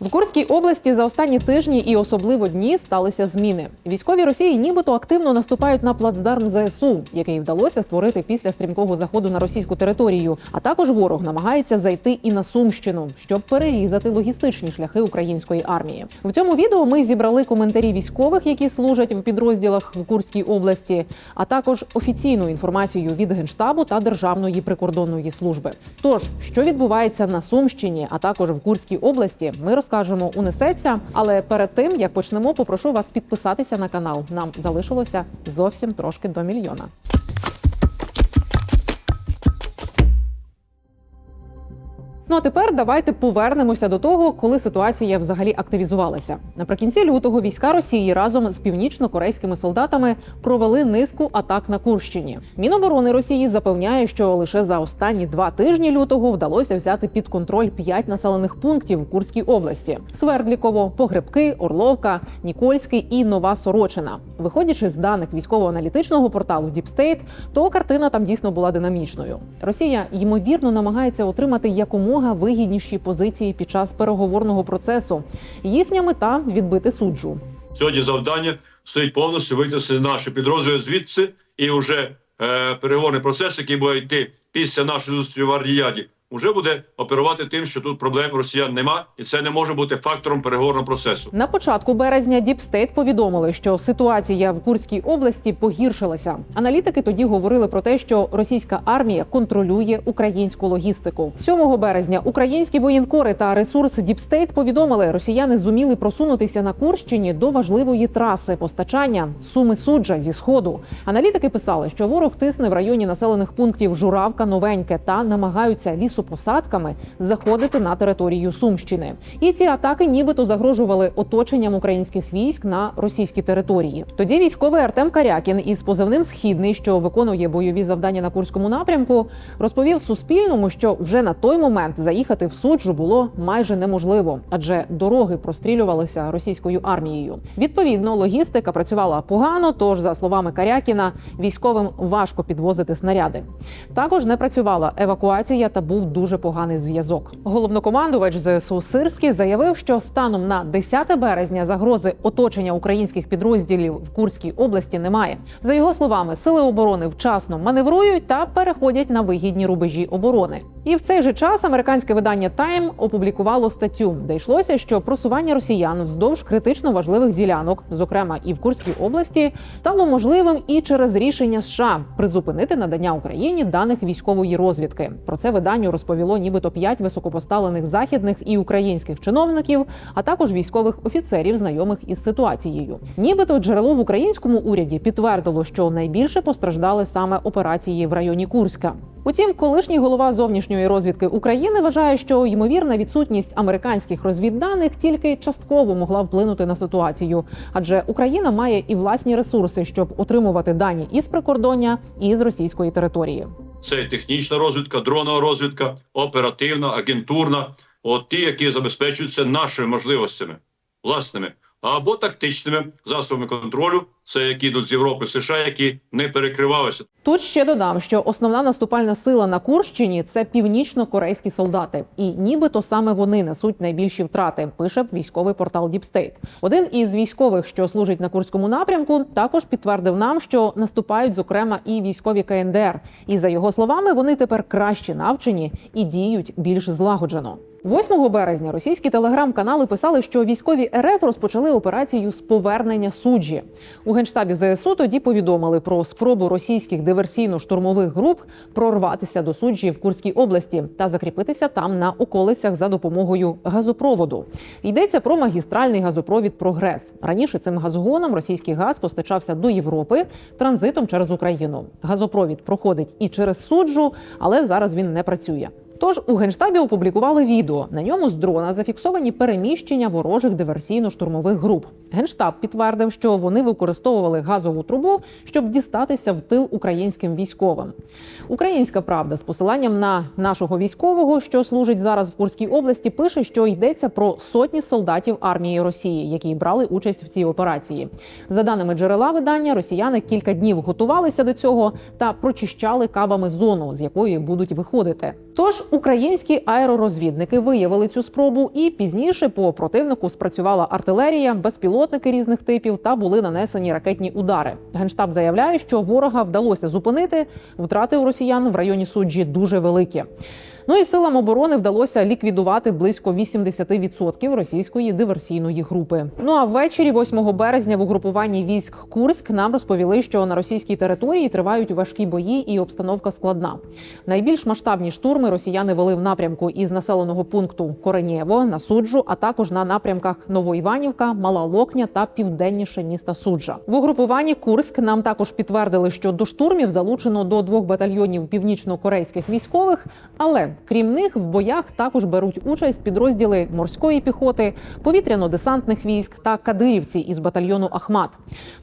В Курській області за останні тижні і особливо дні сталися зміни. Військові Росії нібито активно наступають на плацдарм ЗСУ, який вдалося створити після стрімкого заходу на російську територію. А також ворог намагається зайти і на Сумщину, щоб перерізати логістичні шляхи української армії. В цьому відео ми зібрали коментарі військових, які служать в підрозділах в Курській області, а також офіційну інформацію від генштабу та Державної прикордонної служби. Тож, що відбувається на Сумщині, а також в Курській області, ми розкажемо унесеться. Але перед тим як почнемо, попрошу вас підписатися на канал. Нам залишилося зовсім трошки до мільйона. Ну а тепер давайте повернемося до того, коли ситуація взагалі активізувалася. Наприкінці лютого війська Росії разом з північно-корейськими солдатами провели низку атак на Курщині. Міноборони Росії запевняє, що лише за останні два тижні лютого вдалося взяти під контроль п'ять населених пунктів в Курській області: Свердліково, Погребки, Орловка, Нікольський і Нова Сорочина. Виходячи з даних військово-аналітичного порталу Діпстейт, то картина там дійсно була динамічною. Росія ймовірно намагається отримати якомога вигідніші позиції під час переговорного процесу. Їхня мета відбити суджу. Сьогодні завдання стоїть повністю витягти наші підрозділи звідси, і вже е, переговорний процес, який буде йти після нашої зустрічі в Ардіяді, вже буде оперувати тим, що тут проблем росіян нема, і це не може бути фактором переговорного процесу. На початку березня Діпстейт повідомили, що ситуація в Курській області погіршилася. Аналітики тоді говорили про те, що російська армія контролює українську логістику. 7 березня українські воєнкори та ресурс Діпстейт повідомили, росіяни зуміли просунутися на Курщині до важливої траси постачання суми суджа зі сходу. Аналітики писали, що ворог тисне в районі населених пунктів Журавка, Новеньке та намагаються лісопосадками заходити на територію Сумщини. І ці атаки нібито загрожували оточенням українських військ на російській території. Тоді військовий Артем Карякін із позивним Східний, що виконує бойові завдання на курському напрямку, розповів Суспільному, що вже на той момент заїхати в суджу було майже неможливо, адже дороги прострілювалися російською армією. Відповідно, логістика працювала погано. Тож, за словами Карякіна, військовим важко підвозити снаряди. Також не працювала евакуація та був дуже поганий зв'язок. Головнокомандувач ЗСУ Сирський заявив, що станом на 10 березня загрози оточення українських підрозділів в Курській області немає. За його словами, сили оборони вчасно маневрують та переходять на вигідні рубежі оборони. І в цей же час американське видання Time опублікувало статтю, де йшлося, що просування росіян вздовж критично важливих ділянок, зокрема і в Курській області, стало можливим і через рішення США призупинити надання Україні даних військової розвідки. Про це виданню розповіло нібито п'ять високопоставлених західних і українських чиновників, а також військових офіцерів, знайомих із ситуацією. Нібито джерело в українському уряді підтвердило, що найбільше постраждали саме операції в районі Курська. Утім, колишній голова зовнішньої розвідки України вважає, що ймовірна відсутність американських розвідданих тільки частково могла вплинути на ситуацію, адже Україна має і власні ресурси, щоб отримувати дані із прикордоння, і з російської території. Це і технічна розвідка, дронова розвідка, оперативна, агентурна, от ті, які забезпечуються нашими можливостями власними або тактичними засобами контролю, це які йдуть з Європи, США, які не перекривалися. Тут ще додам, що основна наступальна сила на Курщині це північно-корейські солдати, і нібито саме вони несуть найбільші втрати. Пише військовий портал Діпстейт. Один із військових, що служить на курському напрямку, також підтвердив нам, що наступають зокрема і військові КНДР. І за його словами, вони тепер краще навчені і діють більш злагоджено. 8 березня російські телеграм-канали писали, що військові РФ розпочали операцію з повернення суджі. У генштабі ЗСУ тоді повідомили про спробу російських диверсійно-штурмових груп прорватися до суджі в Курській області та закріпитися там на околицях за допомогою газопроводу. Йдеться про магістральний газопровід Прогрес. Раніше цим газогоном російський газ постачався до Європи транзитом через Україну. Газопровід проходить і через суджу, але зараз він не працює. Тож у генштабі опублікували відео. На ньому з дрона зафіксовані переміщення ворожих диверсійно-штурмових груп. Генштаб підтвердив, що вони використовували газову трубу, щоб дістатися в тил українським військовим. Українська правда з посиланням на нашого військового, що служить зараз в Курській області, пише, що йдеться про сотні солдатів армії Росії, які брали участь в цій операції. За даними джерела видання, росіяни кілька днів готувалися до цього та прочищали кабами зону, з якої будуть виходити. Тож українські аеророзвідники виявили цю спробу, і пізніше по противнику спрацювала артилерія, безпілотники різних типів та були нанесені ракетні удари. Генштаб заявляє, що ворога вдалося зупинити. Втрати у росіян в районі суджі дуже великі. Ну і силам оборони вдалося ліквідувати близько 80% російської диверсійної групи. Ну а ввечері, 8 березня, в угрупуванні військ Курськ нам розповіли, що на російській території тривають важкі бої і обстановка складна. Найбільш масштабні штурми росіяни вели в напрямку із населеного пункту Коренєво на суджу, а також на напрямках Новоіванівка, Мала Локня та південніше міста Суджа. В угрупуванні Курськ нам також підтвердили, що до штурмів залучено до двох батальйонів північно-корейських військових, але крім них в боях також беруть участь підрозділи морської піхоти, повітряно-десантних військ та кадирівці із батальйону Ахмат.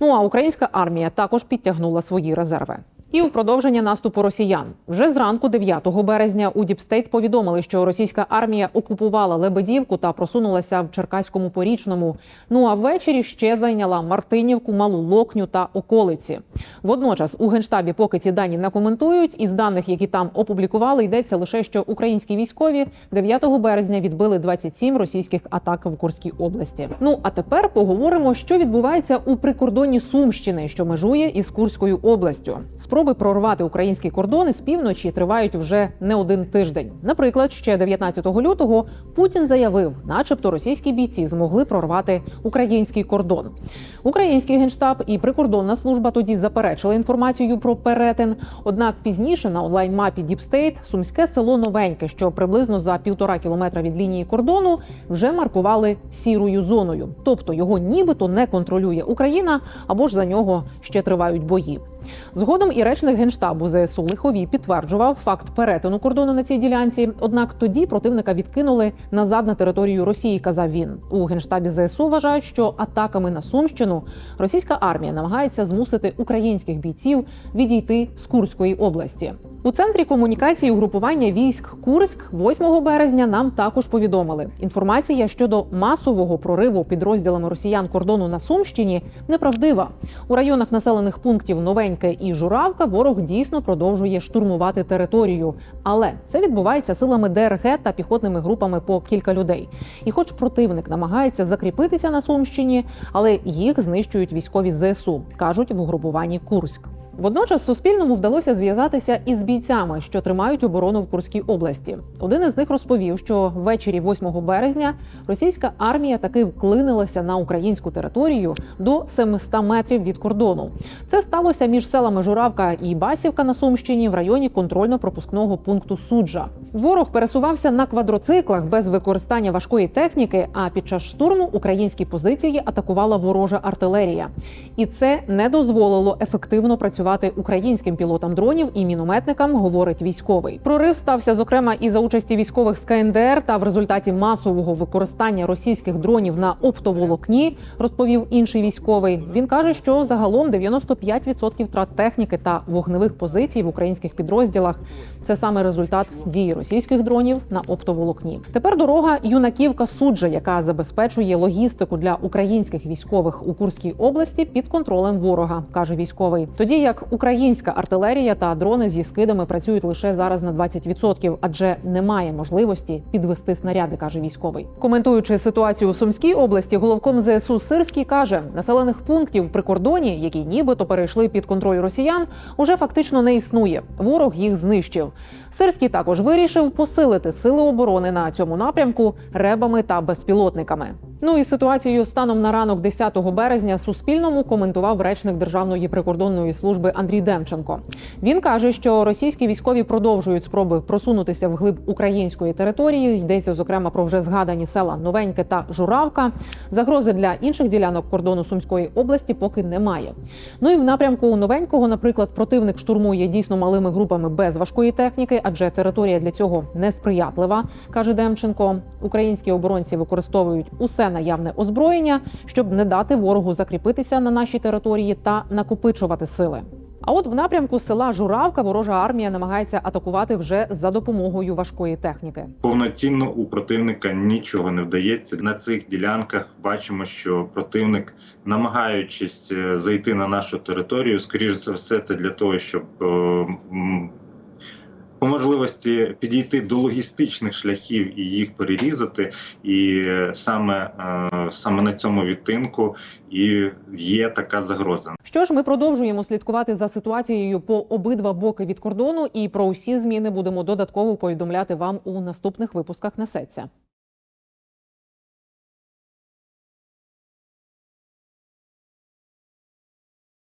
Ну а українська армія також підтягнула свої резерви. І в продовження наступу росіян вже зранку, 9 березня, у Діпстейт повідомили, що російська армія окупувала Лебедівку та просунулася в Черкаському порічному. Ну а ввечері ще зайняла Мартинівку, Малу Локню та околиці. Водночас у генштабі поки ці дані не коментують. Із даних, які там опублікували, йдеться лише, що українські військові 9 березня відбили 27 російських атак в Курській області. Ну а тепер поговоримо, що відбувається у прикордонні Сумщини, що межує із Курською областю. Спроби прорвати українські кордони з півночі тривають вже не один тиждень. Наприклад, ще 19 лютого Путін заявив, начебто російські бійці змогли прорвати український кордон. Український генштаб і прикордонна служба тоді заперечили інформацію про перетин. Однак пізніше на онлайн-мапі Діпстейт сумське село Новеньке, що приблизно за півтора кілометра від лінії кордону, вже маркували сірою зоною, тобто його нібито не контролює Україна або ж за нього ще тривають бої. Згодом і речник генштабу ЗСУ Лиховій підтверджував факт перетину кордону на цій ділянці. Однак тоді противника відкинули назад на територію Росії. Казав він у генштабі ЗСУ. Вважають, що атаками на Сумщину російська армія намагається змусити українських бійців відійти з Курської області. У центрі комунікації угрупування військ Курськ 8 березня нам також повідомили. Інформація щодо масового прориву підрозділами росіян кордону на Сумщині неправдива. У районах населених пунктів Новеньке і Журавка ворог дійсно продовжує штурмувати територію, але це відбувається силами ДРГ та піхотними групами по кілька людей. І, хоч противник намагається закріпитися на Сумщині, але їх знищують військові ЗСУ, кажуть в угрупуванні Курськ. Водночас Суспільному вдалося зв'язатися із бійцями, що тримають оборону в Курській області. Один із них розповів, що ввечері 8 березня російська армія таки вклинилася на українську територію до 700 метрів від кордону. Це сталося між селами Журавка і Басівка на Сумщині в районі контрольно-пропускного пункту Суджа. Ворог пересувався на квадроциклах без використання важкої техніки. А під час штурму українські позиції атакувала ворожа артилерія, і це не дозволило ефективно працювати українським пілотам дронів і мінометникам, говорить військовий. Прорив стався зокрема і за участі військових з КНДР та в результаті масового використання російських дронів на оптоволокні, розповів інший військовий. Він каже, що загалом 95% втрат техніки та вогневих позицій в українських підрозділах це саме результат дії російських дронів на оптоволокні. Тепер дорога юнаківка суджа, яка забезпечує логістику для українських військових у Курській області під контролем ворога, каже військовий. Тоді як українська артилерія та дрони зі скидами працюють лише зараз на 20%, адже немає можливості підвести снаряди, каже військовий. Коментуючи ситуацію у Сумській області, головком ЗСУ Сирський каже, населених пунктів при кордоні, які нібито перейшли під контроль росіян, уже фактично не існує. Ворог їх знищив. Сирський також вирішив посилити сили оборони на цьому напрямку ребами та безпілотниками. Ну і ситуацію станом на ранок 10 березня Суспільному коментував речник Державної прикордонної служби Андрій Демченко. Він каже, що російські військові продовжують спроби просунутися вглиб української території. Йдеться зокрема про вже згадані села Новеньке та Журавка. Загрози для інших ділянок кордону Сумської області поки немає. Ну і в напрямку Новенького, наприклад, противник штурмує дійсно малими групами без важкої техніки, адже територія для цього несприятлива, каже Демченко. Українські оборонці використовують усе наявне озброєння, щоб не дати ворогу закріпитися на нашій території та накопичувати сили. А от в напрямку села Журавка ворожа армія намагається атакувати вже за допомогою важкої техніки. Повноцінно у противника нічого не вдається. На цих ділянках бачимо, що противник, намагаючись е, зайти на нашу територію, скоріш за все, це для того, щоб е, по можливості підійти до логістичних шляхів і їх перерізати. І саме, е, саме на цьому відтинку і є така загроза. Що ж, ми продовжуємо слідкувати за ситуацією по обидва боки від кордону, і про усі зміни будемо додатково повідомляти вам у наступних випусках на сетця.